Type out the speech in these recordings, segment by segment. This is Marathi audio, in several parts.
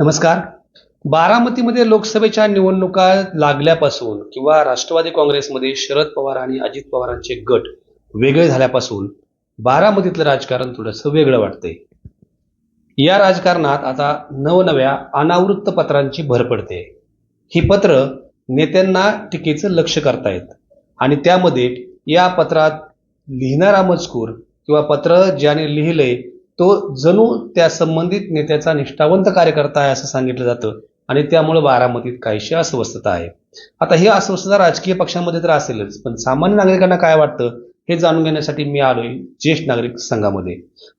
नमस्कार. बारामतीमध्ये लोकसभेच्या निवडणुका लागल्यापासून किंवा राष्ट्रवादी काँग्रेसमध्ये शरद पवार आणि अजित पवारांचे गट वेगळे झाल्यापासून बारामतीतलं राजकारण थोडंसं वेगळं वाटतंय. या राजकारणात आता नवनव्या अनावृत्त पत्रांची भर पडते. ही पत्र नेत्यांना टीकेचं लक्ष करतायत. आणि त्यामध्ये या पत्रात लिहिणारा मजकूर किंवा पत्र ज्याने लिहिलंय तो जणू त्या संबंधित नेत्याचा निष्ठावंत कार्यकर्ता आहे असं सांगितलं जातं. आणि त्यामुळे बारामतीत काहीशी अस्वस्थता आहे. आता ही अस्वस्थता राजकीय पक्षांमध्ये तर असेलच पण सामान्य नागरिकांना काय वाटतं हे जाणून घेण्यासाठी मी आलोय ज्येष्ठ नागरिक संघामध्ये.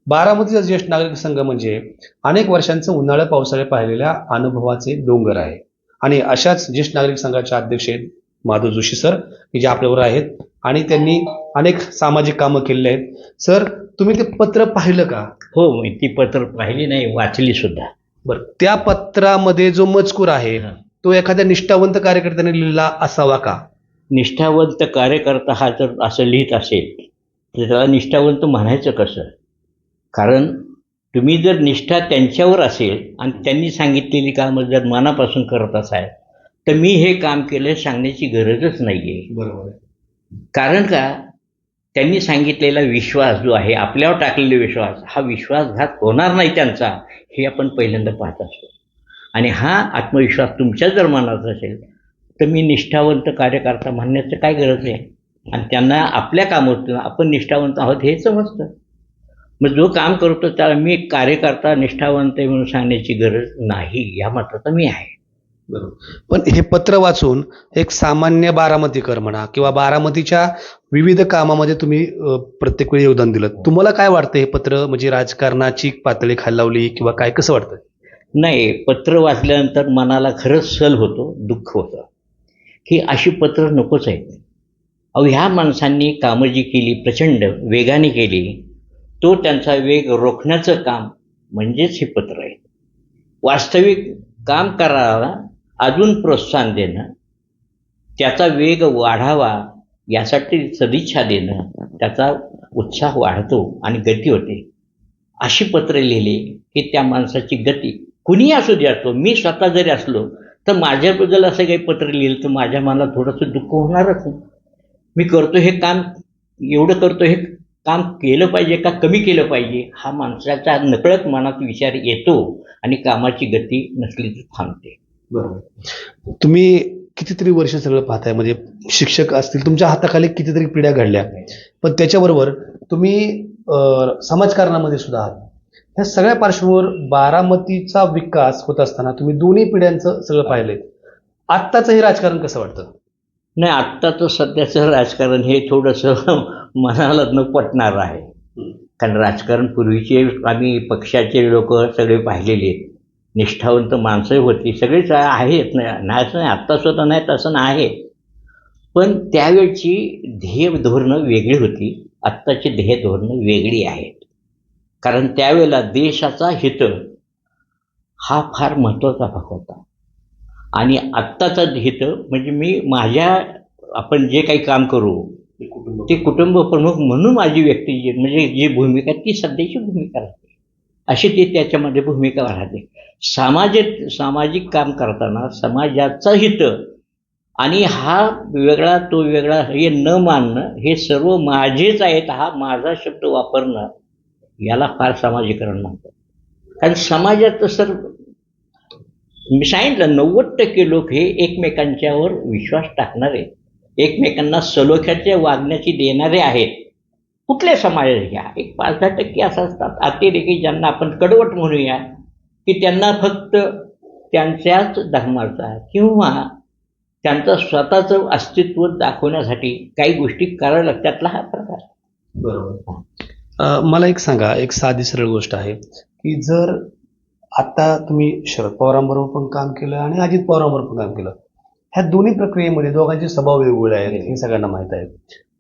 बारामतीचा ज्येष्ठ नागरिक संघ म्हणजे अनेक वर्षांचं उन्हाळ्या पावसाळे पाहिलेल्या अनुभवाचे डोंगर आहे. आणि अशाच ज्येष्ठ नागरिक संघाचे अध्यक्ष आहेत माधव जोशी सर जे आपल्यावर आहेत. आणि त्यांनी अनेक सामाजिक कामं केलेली आहेत. सर तुम्ही ते पत्र पाहिलं का? हो मी ती पत्र पाहिली नाही वाचली सुद्धा. बरं त्या पत्रामध्ये जो मजकूर आहे हा. तो एखाद्या निष्ठावंत कार्यकर्त्याने लिहिलेला असावा का? निष्ठावंत कार्यकर्ता हा जर असं लिहित असेल तर त्याला निष्ठावंत म्हणायचं कसं? कारण तुम्ही जर निष्ठा त्यांच्यावर असेल आणि त्यांनी सांगितलेली कामं जर मनापासून करत असाल तर मी हे काम केलं सांगण्याची गरजच नाही आहे. बरोबर कारण का? त्यांनी सांगितलेला विश्वास जो आहे आपल्यावर टाकलेला विश्वास हा विश्वासघात होणार नाही त्यांचा हे आपण पहिल्यांदा पाहत असतो. आणि हा आत्मविश्वास तुमच्या जर मनात असेल तर मी निष्ठावंत कार्यकर्ता म्हणण्याचं काय गरज आहे? आणि त्यांना आपल्या कामातून आपण निष्ठावंत आहोत हे समजतं. मग जो काम करतो त्याला मी कार्यकर्ता निष्ठावंत म्हणून सांगण्याची गरज नाही या मताचा मी आहे. बरोबर. पण हे पत्र वाचून एक सामान्य बारामतीकर म्हणा किंवा बारामतीच्या विविध कामामध्ये तुम्ही अ, प्रत्येक वेळी योगदान दिलं. तुम्हाला काय वाटतं हे पत्र? म्हणजे राजकारणाची पातळी खालावली किंवा काय कसं वाटतं? नाही पत्र वाचल्यानंतर मनाला खरंच सल होतो दुःख होतं. की अशी पत्र नकोच आहेत. अहो ह्या माणसांनी कामं जी केली प्रचंड वेगाने केली तो त्यांचा वेग रोखण्याचं काम म्हणजेच हे पत्र आहे. वास्तविक काम करायला अजून प्रोत्साहन देणं त्याचा वेग वाढावा यासाठी सदिच्छा देणं त्याचा उत्साह वाढतो आणि गती होते. अशी पत्रे लिहिली की त्या माणसाची गती. कुणीही असू दे असतो मी स्वतः जरी असलो तर माझ्याबद्दल असं काही पत्र लिहिलं तर माझ्या मनाला थोडंसं दुःख होणारच मी करतो हे काम एवढं करतो हे काम केलं पाहिजे का कमी केलं पाहिजे हा माणसाच्या नकळत मनात विचार येतो आणि कामाची गती नसली तर थांबते. बरोबर. तुम्ही कितीतरी वर्ष सगळं पाहताय म्हणजे शिक्षक असतील तुमच्या हाताखाली कितीतरी पिढ्या घडल्या. पण त्याच्याबरोबर तुम्ही समाजकारणामध्ये सुद्धा आहात. ह्या सगळ्या पार्श्वभूमीवर बारामतीचा विकास होत असताना तुम्ही दोन्ही पिढ्यांचं सगळं पाहिलंय. आत्ताचं हे राजकारण कसं वाटतं? नाही आत्ताचं सध्याचं राजकारण हे थोडंसं मनाला न पटणार आहे. कारण राजकारण पूर्वीचे आम्ही पक्षाचे लोक सगळे पाहिलेले आहेत. निष्ठावंत माणसं होती. सगळेच आहेत. नाही नाही असं नाही आत्ता स्वतः नाही तसं नाही. आहे पण त्यावेळची ध्येय धोरणं वेगळी होती. आत्ताची ध्येय धोरणं वेगळी आहेत. कारण त्यावेळेला देशाचा हित हा फार महत्त्वाचा भाग होता. आणि आत्ताचा हित म्हणजे मी माझ्या आपण जे काही काम करू ते कुटुंब प्रमुख म्हणून माझी व्यक्ती जी म्हणजे जी भूमिका ती सध्याची भूमिका राहते अशी ती त्याच्यामध्ये भूमिका राहते. सामाजिक सामाजिक काम करताना समाजाचं हित आणि हा वेगळा तो वेगळा हे न मानणं हे सर्व माझेच आहेत हा माझा शब्द वापरणं याला फार सामाजिकरण म्हणतात. कारण समाजात सर मी सांगितलं नव्वद टक्के लोक हे एकमेकांच्यावर विश्वास टाकणारे एकमेकांना सलोख्याच्या वागण्याची देणारे आहेत. कुठल्या समाजात घ्या? एक पाच दहा टक्के असं असतात. अतिरेकी ज्यांना आपण कडवट म्हणूया की त्यांना फक्त त्यांच्याच धर्माचा किंवा त्यांचं स्वतःचं अस्तित्व दाखवण्यासाठी काही गोष्टी कराव्या लागतात. त्यातला हा प्रकार. बरोबर. मला एक सांगा एक साधी सरळ गोष्ट आहे की जर आता तुम्ही शरद पवारांबरोबर पण काम केलं आणि अजित पवारांबरोबर पण काम केलं ह्या दोन्ही प्रक्रियेमध्ये दोघांचे स्वभाव वेगवेगळे आहेत हे सगळ्यांना माहीत आहे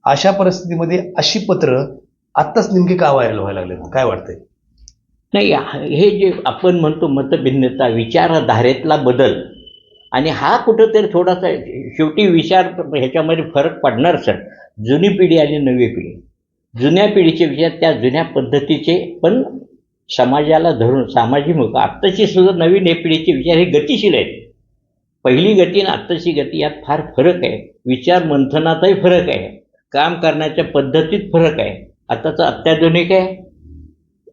अशा परिस्थितीमध्ये अशी पत्र आत्ताच नेमकी का व्हायरल व्हायला लागले काय वाटतंय? नाही हे जे आपण म्हणतो मतभिन्नता विचारधारेतला बदल आणि हा कुठंतरी थोडासा शेवटी विचार ह्याच्यामध्ये फरक पडणार सर. जुनी पिढी आणि नवी पिढी. जुन्या पिढीचे विचार त्या जुन्या पद्धतीचे पण समाजाला धरून सामाजिक मुख आत्ताची सुद्धा नवीन हे पिढीचे विचार हे गतिशील आहेत. पहिली गती आणि आत्ताची गती यात फार फरक आहे. विचार मंथनातही फरक आहे. काम करण्याच्या पद्धतीत फरक आहे. आताचं अत्याधुनिक आहे.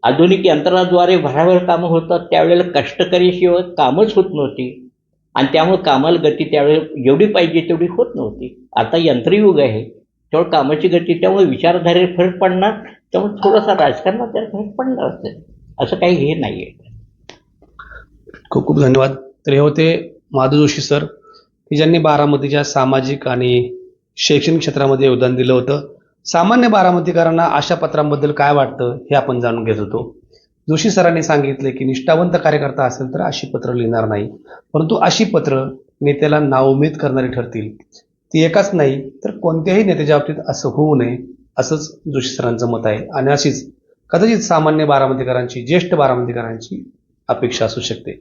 आधुनिक यंत्राद्वारे भराभर कामं होतात. त्यावेळेला कष्टकरीशिवाय कामच होत नव्हती. आणि त्यामुळे कामाला गती त्यावेळेला जेवढी पाहिजे तेवढी होत नव्हती. आता यंत्रयुग आहे. त्यामुळे कामाची गती त्यामुळे विचारधारेत फरक पडणार. त्यामुळे थोडासा राजकारणात त्याला फरक पडणार असेल. असं काही हे नाही आहे खूप खूप धन्यवाद. तर हे होते माधव जोशी सर. की ज्यांनी बारामतीच्या सामाजिक आणि शैक्षणिक क्षेत्रामध्ये योगदान दिलं होतं. सामान्य बारामतीकरांना अशा पत्रांबद्दल काय वाटतं हे आपण जाणून घेत होतो. जोशी सरांनी सांगितले की निष्ठावंत कार्यकर्ता असेल तर अशी पत्र लिहिणार नाही. परंतु अशी पत्र नेत्याला नाउमेद करणारी ठरतील. ती एकाच नाही तर कोणत्याही नेत्याच्या बाबतीत असं होऊ नये असंच जोशी सरांचं मत आहे. आणि अशीच कदाचित सामान्य बारामतीकरांची ज्येष्ठ बारामतीकरांची अपेक्षा असू शकते.